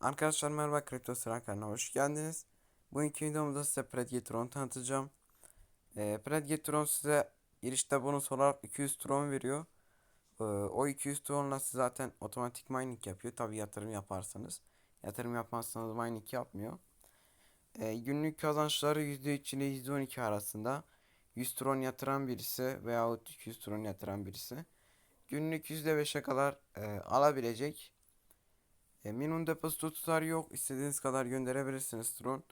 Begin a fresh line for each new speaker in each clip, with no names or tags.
Arkadaşlar merhaba Kripto Sıra kanalına hoş geldiniz. Bugünkü videomda size Predgetron tanıtacağım. Ee, Predgetron size girişte bonus olarak 200 tron veriyor. Ee, o 200 tronla siz zaten otomatik mining yapıyor. Tabi yatırım yaparsanız. Yatırım yapmazsanız mining yapmıyor. Ee, günlük kazançları %3 ile %12 arasında. 100 tron yatıran birisi veyahut 200 tron yatıran birisi. Günlük %5'e kadar e, alabilecek. E, minimum depozito tutarı yok. İstediğiniz kadar gönderebilirsiniz Tron.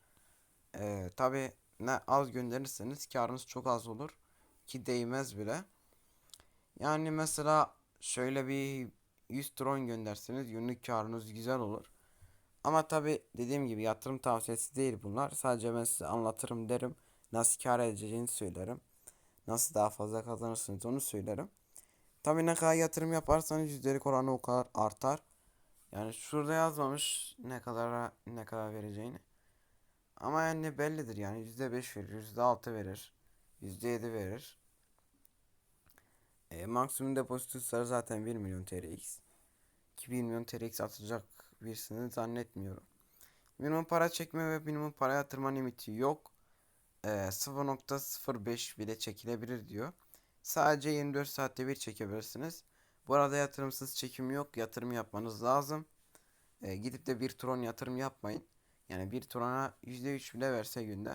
E, Tabi ne az gönderirseniz karınız çok az olur. Ki değmez bile. Yani mesela şöyle bir 100 Tron gönderseniz günlük karınız güzel olur. Ama tabi dediğim gibi yatırım tavsiyesi değil bunlar. Sadece ben size anlatırım derim. Nasıl kar edeceğini söylerim. Nasıl daha fazla kazanırsınız onu söylerim. Tabi ne kadar yatırım yaparsanız yüzdelik oranı o kadar artar. Yani şurada yazmamış ne kadar ne kadar vereceğini. Ama yani bellidir yani %5 verir, %6 verir, %7 verir. E, maksimum depozitosu zaten 1 milyon TRX. Ki 1 milyon TRX atacak birisini zannetmiyorum. Minimum para çekme ve minimum para yatırma limiti yok. E, 0.05 bile çekilebilir diyor. Sadece 24 saatte bir çekebilirsiniz. Bu arada yatırımsız çekim yok. Yatırım yapmanız lazım. E, gidip de bir tron yatırım yapmayın. Yani bir trona %3 bile verse günde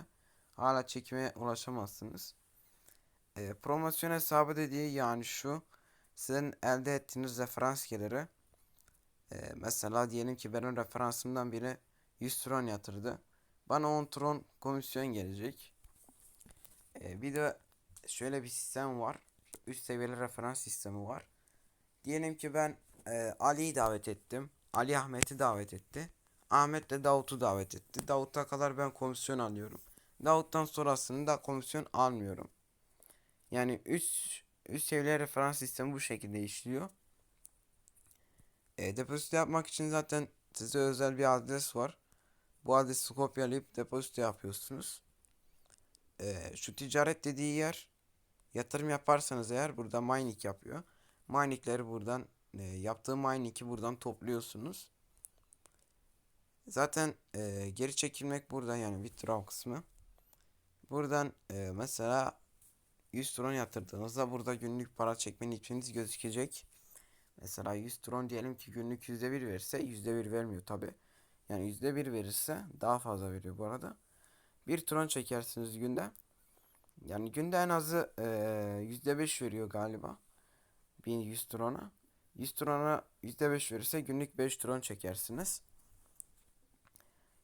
hala çekime ulaşamazsınız. E, promosyon hesabı dediği yani şu. Sizin elde ettiğiniz referans geliri. E, mesela diyelim ki benim referansımdan biri 100 tron yatırdı. Bana 10 tron komisyon gelecek. E, bir de şöyle bir sistem var. Üst seviyeli referans sistemi var. Diyelim ki ben e, Ali'yi davet ettim. Ali Ahmet'i davet etti. Ahmet de Davut'u davet etti. Davut'a kadar ben komisyon alıyorum. Davut'tan sonrasında komisyon almıyorum. Yani üst üst seviye referans sistemi bu şekilde işliyor. E, depozito yapmak için zaten size özel bir adres var. Bu adresi kopyalayıp depozito yapıyorsunuz. E, şu ticaret dediği yer yatırım yaparsanız eğer burada mining yapıyor. Miningleri buradan e, yaptığı mining'i buradan topluyorsunuz. Zaten e, geri çekilmek burada yani withdraw kısmı. Buradan e, mesela 100 tron yatırdığınızda burada günlük para çekme limitiniz gözükecek. Mesela 100 tron diyelim ki günlük %1 verirse %1 vermiyor tabi. Yani %1 verirse daha fazla veriyor bu arada. 1 tron çekersiniz günde. Yani günde en azı e, %5 veriyor galiba. 1100 trona. 100 trona %5 verirse günlük 5 tron çekersiniz.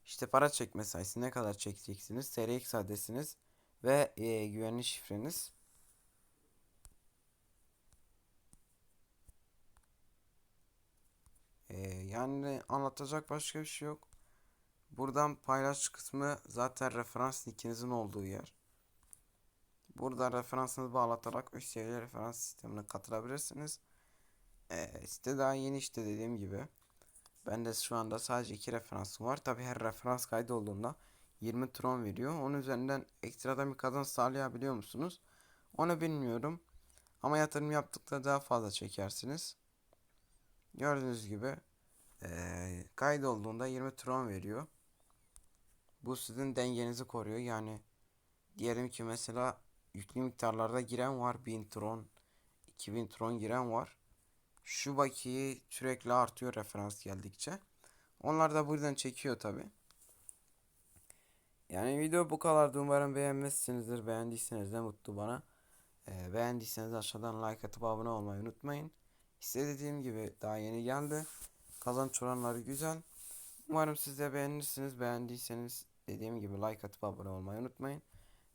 İşte para çekme sayısı ne kadar çekeceksiniz? TRX adresiniz ve e, güvenli şifreniz. E, yani anlatacak başka bir şey yok. Buradan paylaş kısmı zaten referans linkinizin olduğu yer. Burada referansınızı bağlatarak üst seviye referans sistemine katılabilirsiniz. Ee, site daha yeni işte dediğim gibi. Ben de şu anda sadece iki referansım var. Tabi her referans kaydı olduğunda 20 tron veriyor. Onun üzerinden ekstradan bir kazanç sağlayabiliyor musunuz? Onu bilmiyorum. Ama yatırım yaptıkça daha fazla çekersiniz. Gördüğünüz gibi ee, kaydolduğunda 20 tron veriyor. Bu sizin dengenizi koruyor. Yani diyelim ki mesela yüklü miktarlarda giren var. 1000 tron, 2000 tron giren var. Şu bakiye sürekli artıyor referans geldikçe. Onlar da buradan çekiyor tabi. Yani video bu kadardı. Umarım beğenmişsinizdir. Beğendiyseniz de mutlu bana. Ee, beğendiyseniz aşağıdan like atıp abone olmayı unutmayın. Dediğim gibi daha yeni geldi. Kazanç oranları güzel. Umarım siz de beğenirsiniz. Beğendiyseniz dediğim gibi like atıp abone olmayı unutmayın.